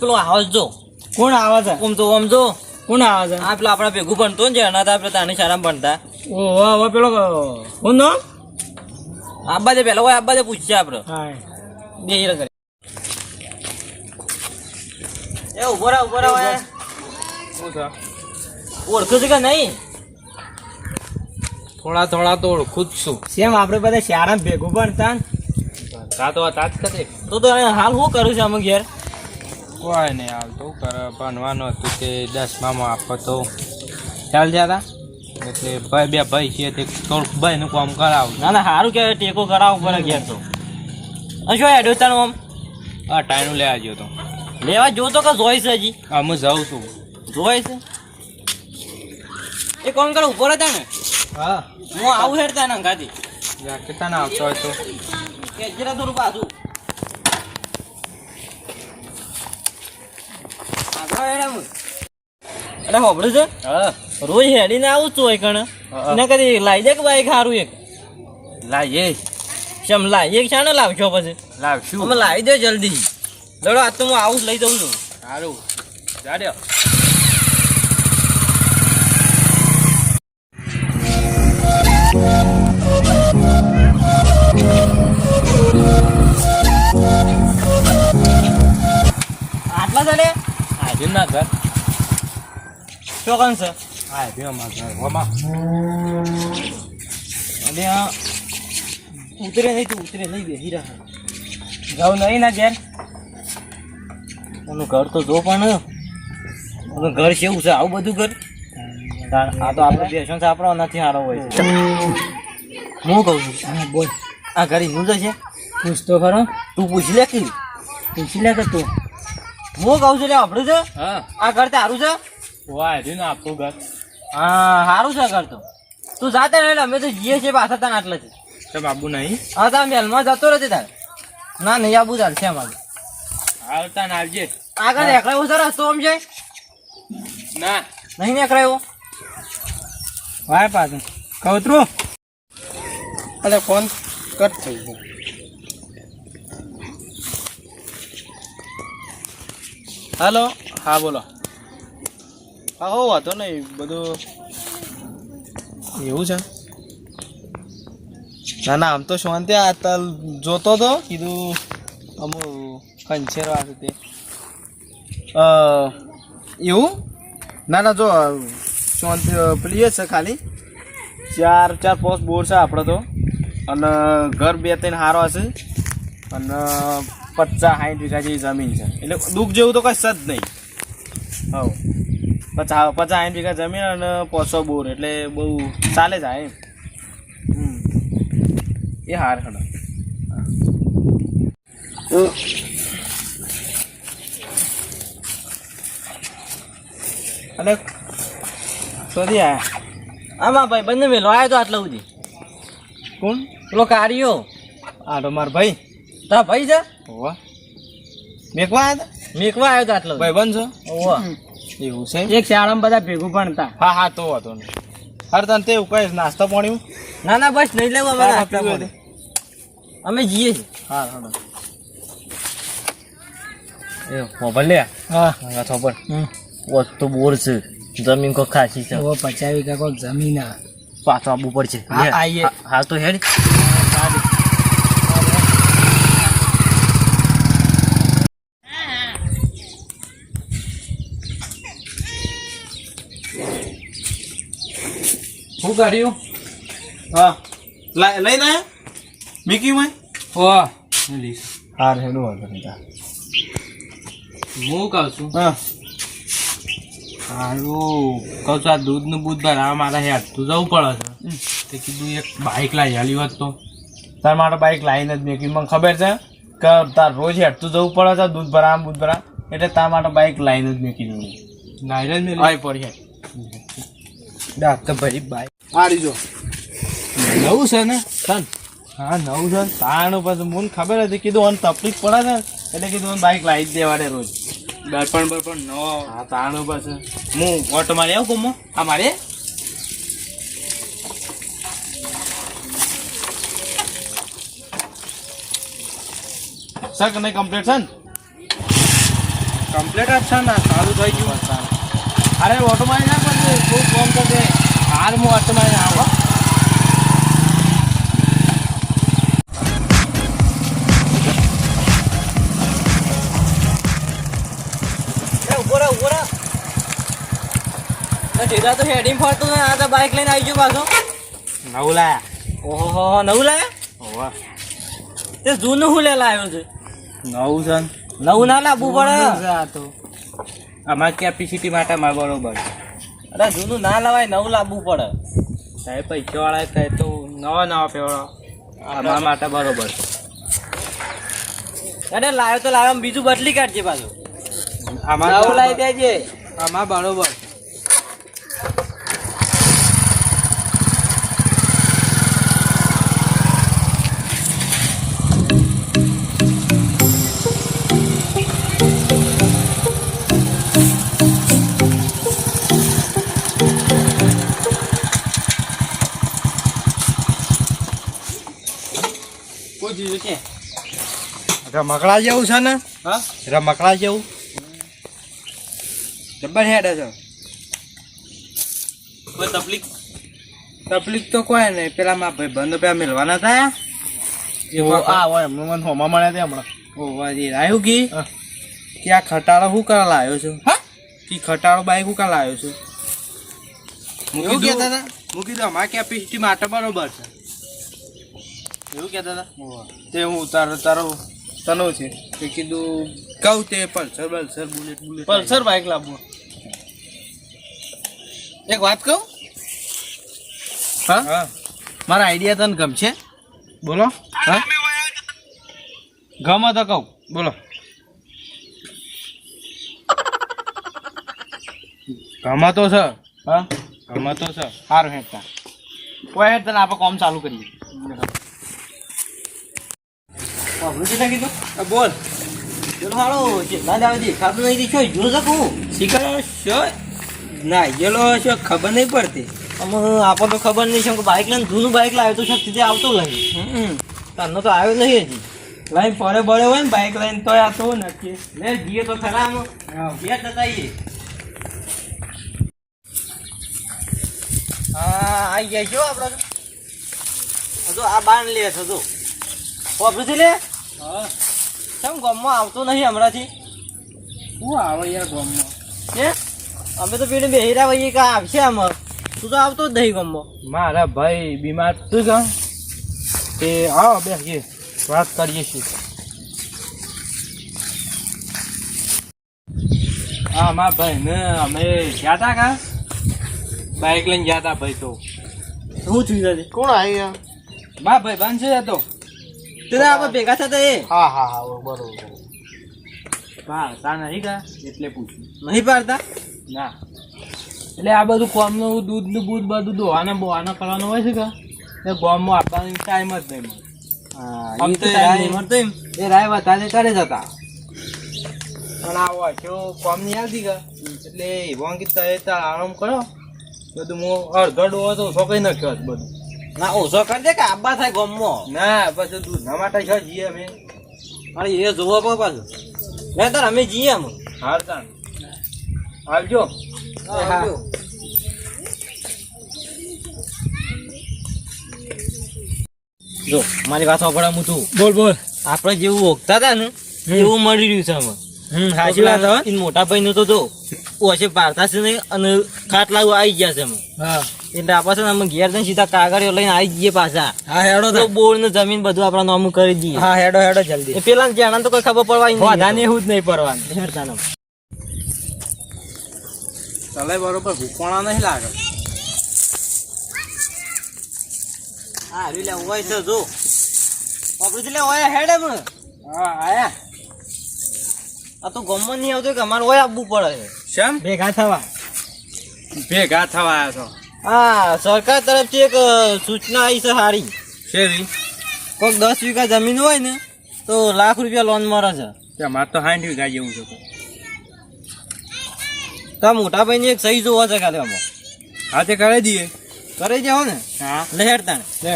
પેલો આવાજ જો. કોણ આવે છે ઓમ તો ઓમ જો. કોણ આવે છે આ પેલો આપણા ભેગું ભણતો ને જે અનાથ આપણે તાની શાળામાં ભણતા. ઓહો હવે પેલો કોણ નો? આબા જે પેલા કોઈ આબા જે પૂછશે આપણે હા બે હીરા કરે. એ ઊભો રહો ઊભો રહો. ઓળખું છે કે નહીં? થોડા થોડા તો ઓળખું જ છું. સેમ આપણે બધા શાળામાં ભેગું ભણતા ને. તા વાત તાજ કરે. તો તો હાલ શું કરું છે અમે ઘેર? કોઈ નહીં આવતું તો કરે ભણવાનું હતું તે દસમામાં આપો તો ચાલ જતા એટલે ભાઈ બે ભાઈ છે તે થોડુંક ભાઈનું કામ કરાવું. ના ના સારું કે ટેકો કરાવવું પડે ઘેર તો. શું હેડ્યો તારું આમ? હા ટાઈનું લેવા ગયો તો. લેવા જોતો કે જોઈશ છે હજી. હા હું જાઉં છું. જોઈશ? એ કોણ કરો ઊભો રહેતા ને હા. હું આવું હેડતા ને ગાદી કેટલા ના આવતો હોય તો? કે જરા થોડું પાછું આગળ હેડ આમ. અરે હોબળું છે? હા. રોજ હેડીને આવું છું હોય કણ એના કદી લાવી દે કે બાઈક સારું એક? લાવીએ શમ લાવીએ એક શાને લાવશો પછી? લાવશું. અમે લાવી દો જલ્દી. દડો આજ તો હું આવું લઈ દઉં છું. સારું. જાડ્યો આટલા ચાલે આજે ના ઘર. કણ છે. હા બે ઘર અને ઉતરે નહીં તું ઉતરે નહીં બેસી રહ્યા જાઉં નહીં ના ઘેર. એનું ઘર તો જો પણ ઘર કેવું છે? આવું બધું ઘર? આ તો આપણે બેસણ સાપડો નથી સારો હોય છે. હું કહું છું? હા બોલ. આ ઘર જ છે પૂછ તો ખરો તું પૂછી લે કે. પૂછી લે કે તું. હું કહું છું આપણું છે? હા. આ ઘર તારું છે? વાય ને આપું ઘર. હા સારું છે ઘર તો. તું જાતે નહીં અમે તો જઈએ છીએ પાછા તને આટલે છે બાબુ નહીં? હા તાર મેલમાં જતો રહેશે તારે. ના નહીં આબુ ચાલશે અમારે. આવતા ને આવજે. આગળ નીકળાયો છે રસ્તો આમ છે? ના. નહીં નીકળાયો વાય પાછું. કવતરું? અરે ફોન કટ થઈ ગયો. હાલો. હા બોલો. હા, હો, વાંધો નહીં. બધું એવું છે? ના ના, આમ તો શાંતિ આ તલ જોતો તો કીધું અમુ કંછેરવા છે તે. એવું? ના ના, જો, શાંતિ જ છે ખાલી. ચાર ચાર પોસ્ટ બોર છે આપણે તો. અને ઘર બે, ત્રણ હારો હશે. અને પચાસ સાઠ વીઘા જેવી જમીન છે. એટલે દુઃખ જેવું તો કશું જ નહીં. હવ. પચાસ પચાસ સાઠ વીઘા જમીન અને પોસો બોર એટલે બહુ ચાલે જાય એમ. એ હાર ખડા અને શોધી આયા આમાં ભાઈ બંને મેલો આવ્યો તો આટલા સુધી. કોણ? પેલો કાર્યો. આ તો માર ભાઈ. તા ભાઈ છે? હોવા. મેકવા આવ્યા મેકવા આવ્યો તો આટલો ભાઈ બંધ ઓહો છો એવું છે. એક શાળામાં બધા ભેગું ભણતા. હા હા તો વાંધો નહીં. હર તને તે કઈ નાસ્તો પાણી ના ના બસ નહીં લેવા અમે હા, નાસ્તા પાણી. અમે જઈએ છીએ. હા હા એ મોબાઈલ લે? હા. હા ખબર. ઓત તો બોર છે. જમીન કો ખાસી છે. ઓ પચાવી કા કોઈક જમીન આ. પાછો આબુ પડશે હા. આઈએ. હા, હાલ તો હેડ. શું કાઢ્યું હા. લઈ લઈને આવ્યા મીકી માં ઓ લઈશ. હાર હેડું વાંધો નહીં તાર. હું કહું છું? હા. સારું કહું છું આ દૂધનું બૂધ ભરાવા મારા હેડ તું જવું પડે છે. તે કીધું એક બાઇક લાવી હાલી હોત તો. તાર માટે બાઈક લાવીને જ મેકી મને ખબર છે કે તાર રોજ હેઠતું જવું પડે છે દૂધ ભરાવા દૂધ ભરા એટલે તાર માટે બાઈક લાવીને જ મેકી દઉં જ મેં લાવી પડી હેડ દાંત તો ભરી બાઇક આ રીજો નવું છે ને? ચાલ. હા નવું છે. તારનું પછી મને ખબર હતી. કીધું અને તકલીફ પડે ને એટલે કીધું બાઇક બાઈક લાવી જ દેવાડે રોજ. દર્પણ બર્પણ નો હા ઉપર છે. હું ઓટો મારી આવું કોમો આ મારે? સર કને કમ્પ્લીટ છે ને? કમ્પ્લીટ જ છે ને સારું થઈ ગયું. અરે ઓટો મારી ના ખૂબ ફોન હાલ હું આવો તો હેડિંગ ફરતો ને આ તો બાઇક લઈને આવી ગયો પાછો નવું લાયા ઓહો નવું લાયા હોવા તે જૂનું હું લે લાવ્યો છે નવું છે નવું ના લાવવું પડે આ તો. અમારી કેપેસિટી માટે મારે બરોબર અરે જૂનું ના લવાય નવું લાવવું પડે. સાહેબ પૈસા વાળા થાય તો નવા નવા પેવડો અમારા માટે બરોબર. અરે લાવ્યો તો લાવ્યો બીજું બદલી કાઢજે પાછું. આમાં નવું લાવી દેજે. આમાં બરોબર. જીવ છે. રમકડા જેવું છે ને? હા? રમકડા જેવું. જબ્બર હેડે છે. કોઈ તકલીફ? તકલીફ તો કોઈ નહીં. પેલા મારા ભાઈ બંધ પેલા મેળવાના થયા. એવો આ હોય એમને મને હોમાં મળ્યા ત્યાં હમણાં. ઓવાજી આવ્યું કી? હા. કે આ ખટાળો શું કરવા લાવ્યો છું? હા? કે ખટાળો બાઈક શું કરવા લાવ્યો છું? એવું મૂકી કહેતા દો હતા? મૂકી દો અમારા કેપેસિટી માટે બરોબર છે. એવું કહેતા હતા? તે હું તારો તારો તનો છે. તે કીધું કહું તે Pulsar Pulsar Bullet Bullet Pulsar bike લાવવું એક વાત કહું? હા? હા. મારા આઈડિયા તને ગમશે? બોલો. હા? ગમે તો કહું. બોલો. ગમે તો છે હા? ગમે તો છે સારું હેઠતા કોઈ હેડ તને આપણે કોમ ચાલુ કરીએ. વાપરું છે કીધું બોલ. પેલો હાલો ચેતના જ આવે દેખાતું નહીં દેખ્યો જો શકું શીખર શું ના ગયેલો છો ખબર નહીં પડતી. અમે આપણને તો ખબર નહીં છે કે બાઇક લઈને જૂનું બાઇક લાવ્યો તો આવતું આવતો નહીં. તારનો તો આવ્યો નહીં હજી. લાઈન ફરે બળે હોય ને બાઇક લઈને તો આ તો નક્કી. લે જઈએ તો ખરા આમ. બે આવીએ હા આવી ગયા છો આપણે હજુ આ બાણ લે થતો વાપરું લે? હા કેમ ગામમાં આવતો નહીં હમણાંથી? શું આવે યાર ગામમાં. કે અમે તો પેલી બેહીરા ભાઈ કા આવશે આમાં. તું તો આવતો જ નહીં ગામમાં. મારા ભાઈ બીમાર તું કા તે આવો બેસીએ. વાત કરીએ છીએ. હા મારા ભાઈ ને અમે ગયા હતા કા? બાઇક લઈને ગયા હતા ભાઈ તો. શું થયું છે કોણ આવી મા ભાઈ બંધ છે તો. તે આપણે ભેગા થતા એ. હા હા હા બરોબર પાડતા નહીં કા એટલે પૂછ્યું નહીં પાડતા? ના. એટલે આ બધું કોમનું દૂધનું બૂધ બધું દોવાના બોવાના કરવાનું હોય છે કે? એટલે ગોમમાં આપવાનો ટાઈમ જ નહીં મળે. એ રાય- નહીં મળતો એમ. એ રાય વધારે કરે જ પણ આ વાંચો કોમ નહીં આવતી કા? એટલે એવો કે તમે આરામ કરો. બધું હું અડધો ડોવો તો ઓછો કઈ નાખ્યો બધું. ના ઓછો કરી દે કે આબા થાય ગામમાં ના પછી દૂધના માટે છો જીએ અમે. અરે એ જોવો પણ પાછું. નહીં તાર અમે જીએ આમ હાર તાણ. આવજો. આવજો. જો મારી વાત સાંભળવા હું તું બોલ બોલ. આપણે જેવું ઓગતા હતા ને એવું મળી રહ્યું છે અમે હમ સાચી વાત. મોટા ભાઈ નું તો જો ઓછે પારતા છે નહીં અને ખાટલા આવી ગયા છે અમે હા. એટલે આપણે છે ને અમે ઘેર જઈને સીધા કાગળિયો લઈને આવી જઈએ પાછા. હા હેડો તો. બોર ને જમીન બધું આપણા નામું કરી દઈએ. હા હેડો હેડો જલ્દી. પેલા જાણા તો કોઈ ખબર પડવા વાધાને એવું જ નહીં પડવાનું. હેડતા ના તલે બરોબર ભૂખવાણા નહીં લાગે. હા હરી લે હોય છે જો. આપણે લે હોય હેડે પણ હા આયા. આ તો ગમમાં નહીં આવતો કે અમારે હોય આવવું પડે. છે ભેગા થવા. ભેગા થવા આવ્યા છો. હા સરકાર તરફથી એક સૂચના આવી છે સારી. કેવી કોઈક દસ વીઘા જમીન હોય ને તો લાખ રૂપિયા લોન મળે છે. મારે તો સાઠ વીઘા જેવું છે તો મોટા ભાઈની એક સહી જોવા છે ખાલી આમાં. હા તે કરી દઈએ. કરી જાઓ ને? હા. લહેરતા તાણે. લે.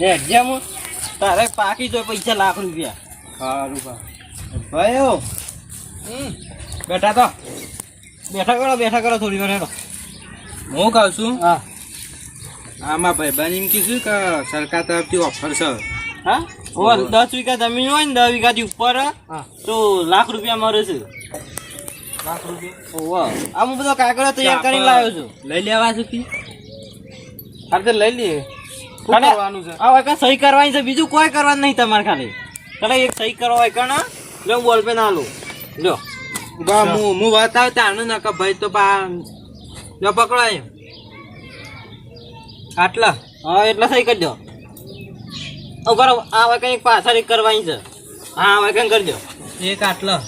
લે જેમ તારે પાકી તો પૈસા લાખ રૂપિયા. સારું. ભાઈ બેઠા તો. બેઠા કરો બેઠા કરો થોડી વાર હેડો. હું કહું છું હા. આમાં ભાઈબંધ એમ કીધું કે સરકાર તરફથી ઓફર છે. હા? ઓ દસ વીઘા જમીન હોય ને દસ વીઘાથી ઉપર હા. તો લાખ રૂપિયા મળે છે. લાખ રૂપિયા? ઓહો આ હું બધો કાગળ તૈયાર કરીને લાવ્યો છું. લઈ લેવા છું કી હા તે લઈ લઈએ. કરવાનું છે? આ સહી કરવાની છે બીજું કોઈ કરવાનું નહીં તમારે ખાલી. ખાલી એક સહી કરવા હોય કણ લો બોલ પે ના લો લ્યો. બા હું હું બતાવ તાનું ના કે ભાઈ તો પા જો પકડાય. આટલા. હા એટલા સહી કરજો ઓ કરો આ હોય કંઈક પાછળ એક કરવાની છે. હા હવે કંઈક કરજો એક આટલા.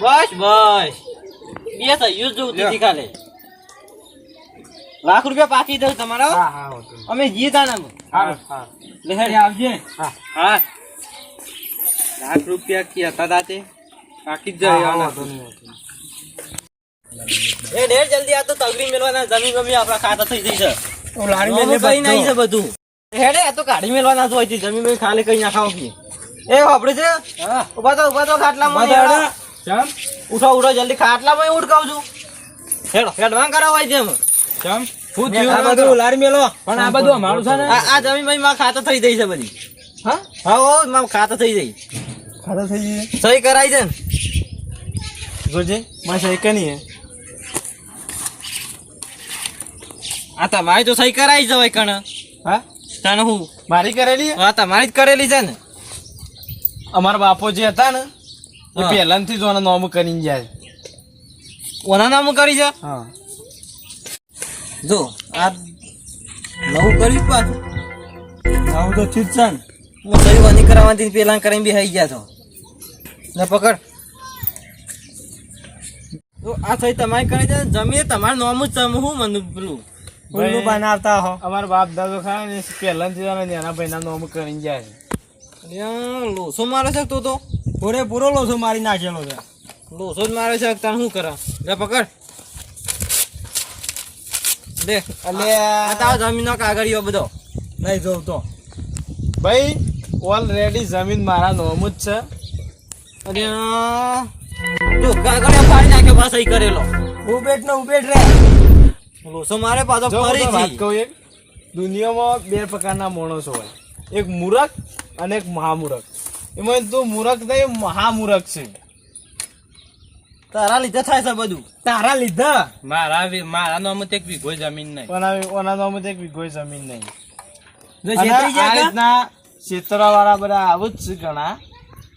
બસ બસ. બે સહી જોઉં લ્યો. તી ખાલી લાખ રૂપિયા પાછી દઉં તમારા. અમે જીતા ને હા. આવજે. હા. હા. લાખ રૂપિયા કી હતા દાતે બાકી જ. એ ઢેર જલ્દી આ તો તગડી મેળવાના જમીન ગમી આપણા ખાતા થઈ જઈ છે. હું લારી મેલે ભાઈ નહીં છે બધું. હેડે આ તો કાઢી મેળવાના જ હોય છે જમીન મેં ખાલી કઈ નાખાવ કે એ વાપરે છે? હા. ઊભા તો ઊભા તો ખાટલામાં ઊભા તો ચમ. ઉઠો ઉઠો જલ્દી ખાટલામાં ઉઠકાવ છું. હેડો હેડવાન કરાવાય છે ચમ. શું થયું? આ બધું લારી મેલો. પણ આ બધું અમારું છે ને? આ જમીન ભાઈ માં ખાતા થઈ જઈ છે બધી. હા? હા ઓ માં ખાતા થઈ જઈ. ખાતા થઈ ગઈ સહી કરાઈ છે ને? જોજે મારે સહી કની હે. આ તમારી તો સહી કરાઈ જવાય કણ. હા? તને હું? મારી કરેલી હે? તમારી જ કરેલી છે ને. અમારા બાપો જે હતા ને એ. પહેલાથી જ ઓના નોમ કરીને જાય ઓના નામ કરી છે? હા. જો આ નવું કર્યું પાછું. આવું તો થયું છે ને. હું સહી વાની કરાવવાથી પેલા કરીને બી ગયા છો. ને પકડ. તો આ થઈ તમારી કરી છે જમીન તમારું નામ જ હું મને પેલું? ઉલ્લુ બનાવતા હો. અમારા બાપ દાદો ખાય ને પહેલાથી જ એના ભાઈના નોમ કરીને જાય લોસો મારે છે તો તો? પૂરે પૂરો લોસો મારી નાખેલો છે. લોસો જ મારે છે તાર શું કરા? લે પકડ. લે. અલે. આ તારો જમીનનો કાગળિયો બધો. નહીં જોઉં તો. ભાઈ ઓલરેડી જમીન મારા નોમ જ છે. અને જો કાગળિયો ફાડી નાખ્યો પાછો ઈ કરેલો. ઉબેટ ને ઉબેટ રે. લોસો મારે પાછો જો વાત કહું એક. દુનિયામાં બે પ્રકારના માણસો હોય. એક મૂરખ અને એક મહામૂરખ. એમાં તું મૂરખ નહીં મહામૂરખ છે. તારા લીધે થાય છે બધું. તારા લીધા? મારા મારા નામ એક વીઘો જમીન નહીં. પણ ઓના નામ એક વીઘોય જમીન નહીં. જો અને આ રીતના ક્ષેત્રવાળા બધા આવું જ છે ઘણા.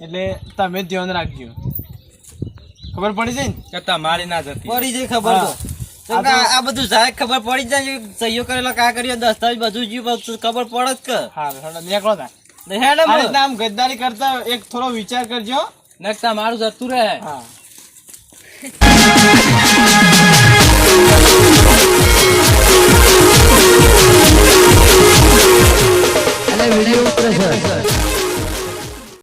એટલે તમે ધ્યાન રાખજો. ખબર પડી જાય ને? કે તમારી ના જતી. પડી જાય ખબર તો. આ બધું સાહેબ ખબર પડી જાય સહીઓ કરેલો કા કર્યો દસ્તાવેજ બધું જ ખબર પડે જ કે. હા નીકળો તા. ને હેડે આ બોલ. રીતના આમ ગદ્દારી કરતા એક થોડો વિચાર કરજો. ને તમારું જતું રહે. હા. વીડિયો ઉપર